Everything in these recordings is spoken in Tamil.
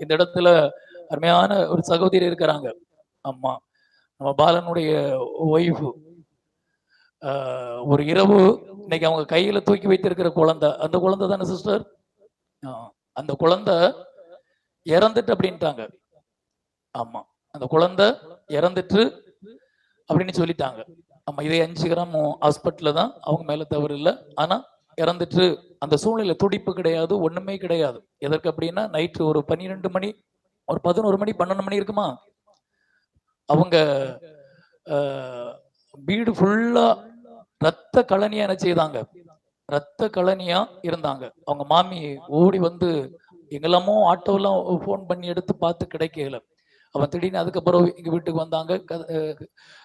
இந்த இடத்துல அருமையான ஒரு சகோதரி இருக்கிறாங்க. அம்மா நம்ம பாலனுடைய ஒய்ஃபு ஒரு இரவு இன்னைக்கு அவங்க கையில தூக்கி வைத்திருக்கிற குழந்தை. அந்த குழந்தை தானே சிஸ்டர் அந்த குழந்தை இறந்துட்டு அப்படின்ட்டாங்க. ஆமா அந்த குழந்தை இறந்துட்டு அப்படின்னு சொல்லிட்டாங்க. ஆமா இதே அஞ்சு கிராம் ஹாஸ்பிட்டல்ல தான் அவங்க மேல தவறு இல்லை. ஆனா இறந்துட்டு அந்த சூழ்நிலை துடிப்பு கிடையாது ஒண்ணுமே கிடையாது. எதற்கு அப்படின்னா நைட்டு ஒரு பன்னிரெண்டு மணி ஒரு பதினோரு மணி பன்னெண்டு மணி இருக்குமா? அவங்க வீடு ஃபுல்லா ரத்த கழனியா என்ன செய்தாங்க? ரத்த கழனியா இருந்தாங்க. அவங்க மாமி ஓடி வந்து எங்கெல்லாமோ ஆட்டோலாம் ஃபோன் பண்ணி எடுத்து பார்த்து கிடைக்கல. அவன் திடீர்னு அதுக்கப்புறம் எங்கள் வீட்டுக்கு வந்தாங்க. க-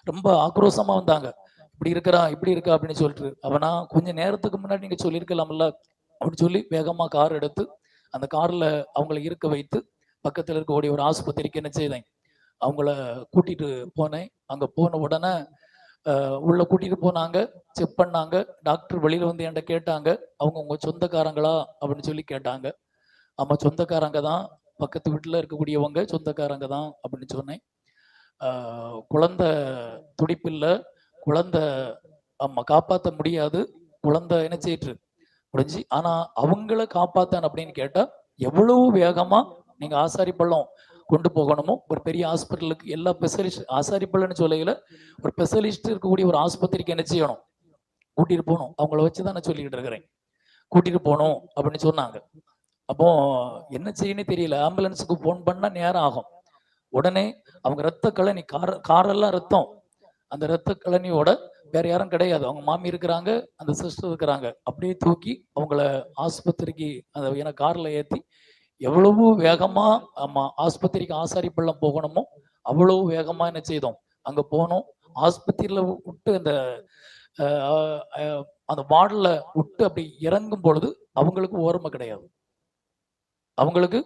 ரொம்ப ஆக்ரோஷமாக வந்தாங்க. இப்படி இருக்கிறா இப்படி இருக்கா அப்படின்னு சொல்லிட்டு. அவனா கொஞ்ச நேரத்துக்கு முன்னாடி நீங்க சொல்லியிருக்கலாம்ல. அப்படின்னு சொல்லி வேகமா கார் எடுத்து அந்த கார்ல அவங்கள இருக்க வைத்து பக்கத்தில் இருக்கக்கூடிய ஒரு ஆஸ்பத்திரிக்கு என்ன செய்தேன்? அவங்கள கூட்டிட்டு போனேன். அங்க போன உடனே உள்ள கூட்டிட்டு போனாங்க செக் பண்ணாங்க. டாக்டர் வெளியில வந்து என்கிட்ட கேட்டாங்க. அவங்க உங்க சொந்தக்காரங்களா? அப்படின்னு சொல்லி கேட்டாங்க. ஆமா சொந்தக்காரங்க தான். பக்கத்து வீட்டுல இருக்கக்கூடியவங்க சொந்தக்காரங்க தான் அப்படின்னு சொன்னேன். குழந்த குழந்தை துடிப்பில்லை குழந்தை ஆமா காப்பாற்ற முடியாது குழந்தை என்ன செய்யிட்டு முடிஞ்சு. ஆனா அவங்கள காப்பாத்தான் அப்படின்னு கேட்டா எவ்வளவு வேகமா நீங்க ஆசாரி பள்ளம் கொண்டு போகணுமோ ஒரு பெரிய ஹாஸ்பிட்டலுக்கு எல்லா ஸ்பெஷலிஸ்ட் ஆசாரி பள்ளம்னு சொல்லையில ஒரு ஸ்பெஷலிஸ்ட் இருக்கக்கூடிய ஒரு ஆஸ்பத்திரிக்கு என்ன செய்யணும்? கூட்டிட்டு போகணும். அவங்கள வச்சு தான் நான் சொல்லிக்கிட்டு இருக்கிறேன். கூட்டிட்டு போகணும் அப்படின்னு சொன்னாங்க. அப்போ என்ன செய்யணும் தெரியல. ஆம்புலன்ஸுக்கு ஃபோன் பண்ணா நேரம் ஆகும். உடனே அவங்க ரத்த நீ கார காரெல்லாம் ரத்தம். அந்த ரத்த கழனியோட வேற யாரும் கிடையாது. அவங்க மாமி இருக்கிறாங்க அந்த சிஸ்டர் இருக்கிறாங்க. அப்படியே தூக்கி அவங்கள ஆஸ்பத்திரிக்கு அந்த ஏன்னா கார்ல ஏற்றி எவ்வளவு வேகமா ஆமா ஆஸ்பத்திரிக்கு ஆசாரி பள்ளம் போகணுமோ அவ்வளவு வேகமா என்ன செய்தோம். அங்க போனோம். ஆஸ்பத்திரியில விட்டு அந்த அந்த வார்டில் விட்டு அப்படி இறங்கும் பொழுது அவங்களுக்கு ஓர்மை கிடையாது. அவங்களுக்கு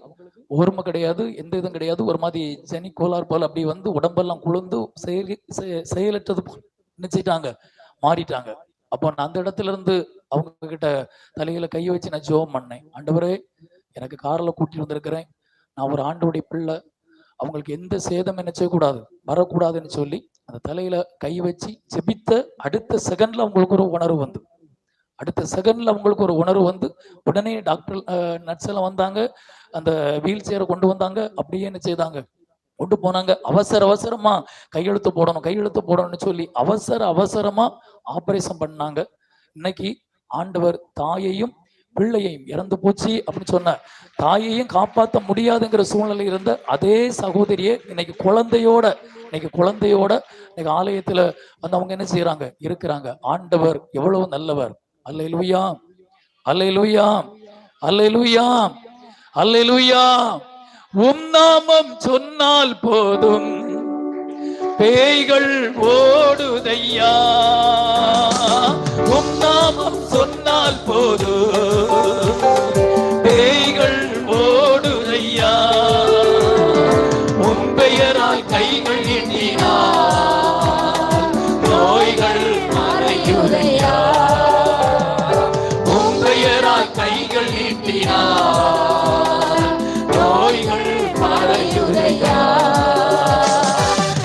ஓர்மை கிடையாது எந்த இதுவும் கிடையாது. ஒரு மாதிரி சனி கோளார் போல் அப்படி வந்து உடம்பெல்லாம் குளிர்ந்து செயல் செயலற்றது போல் நினைச்சிட்டாங்க மாறிட்டாங்க. அப்போ நான் அந்த இடத்துல இருந்து அவங்க கிட்ட தலையில கையை வச்சு நான் ஜோம் பண்ணேன். ஆண்டவரே எனக்கு காரில் கூட்டி வந்திருக்கிறேன். நான் ஒரு ஆண்டோடைய பிள்ளை. அவங்களுக்கு எந்த சேதம் என்ன செய்யக்கூடாது வரக்கூடாதுன்னு சொல்லி அந்த தலையில கை வச்சு ஜெபித்த அடுத்த செகண்ட்ல அவங்களுக்கு ஒரு உணர்வு வந்து. அடுத்த செகண்ட்ல அவங்களுக்கு ஒரு உணர்வு வந்து உடனே டாக்டர் நர்ஸ் எல்லாம் வந்தாங்க அந்த வீல் சேரை கொண்டு வந்தாங்க அப்படியே என்ன செய்தாங்க? கொண்டு போனாங்க. அவசர அவசரமா கையெழுத்து போடணும் கையெழுத்து போடணும்னு சொல்லி அவசர அவசரமா ஆபரேஷன் பண்ணாங்க. இன்னைக்கு ஆண்டவர் தாயையும் பிள்ளையையும் இறந்து போச்சு அப்படின்னு சொன்ன தாயையும் காப்பாற்ற முடியாதுங்கிற சூழ்நிலை இருந்த அதே சகோதரியே இன்னைக்கு குழந்தையோட இன்னைக்கு குழந்தையோட இன்னைக்கு ஆலயத்துல வந்து அவங்க என்ன செய்யறாங்க இருக்கிறாங்க. ஆண்டவர் எவ்வளவு நல்லவர். அல்லேலூயா அல்லேலூயா அல்லேலூயா அல்லேலூயா உம் நாமம் சொன்னால் போதும். பேய்கள் ஓடுதையா? கைகள் நோய்கள் மறையுதையா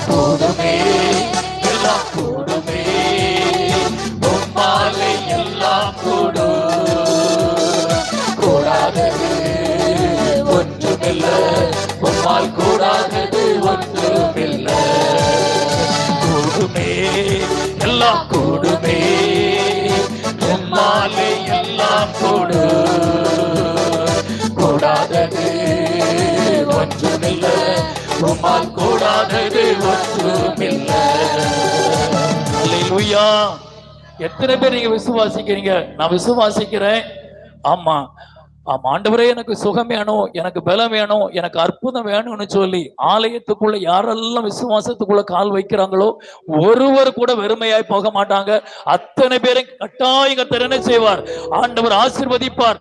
கூடுமே எல்லாம் கூடுமே. உம்மாலை எல்லாம் கூடு. கூடாதது ஒன்றுமில்ல. உம்மால் கூடாதது கூடுமே எல்லாம் கூடுமே உம்மால் கூடாதது ஒன்றுமில்ல. எத்தனை பேர் நீங்க விசுவாசிக்கிறீங்க? நான் விசுவாசிக்கிறேன். ஆமா. ஆமா ஆண்டவரே எனக்கு சுகம் வேணும் எனக்கு பலம் வேணும் எனக்கு அற்புதம் வேணும்னு சொல்லி ஆலயத்துக்குள்ள யாரெல்லாம் விசுவாசத்துக்குள்ள கால் வைக்கிறாங்களோ ஒருவர் கூட வெறுமையாய் போக மாட்டாங்க. அத்தனை பேரும் கட்டாயம் கத்தர் என்ன செய்வார்? ஆண்டவர் ஆசீர்வதிப்பார்.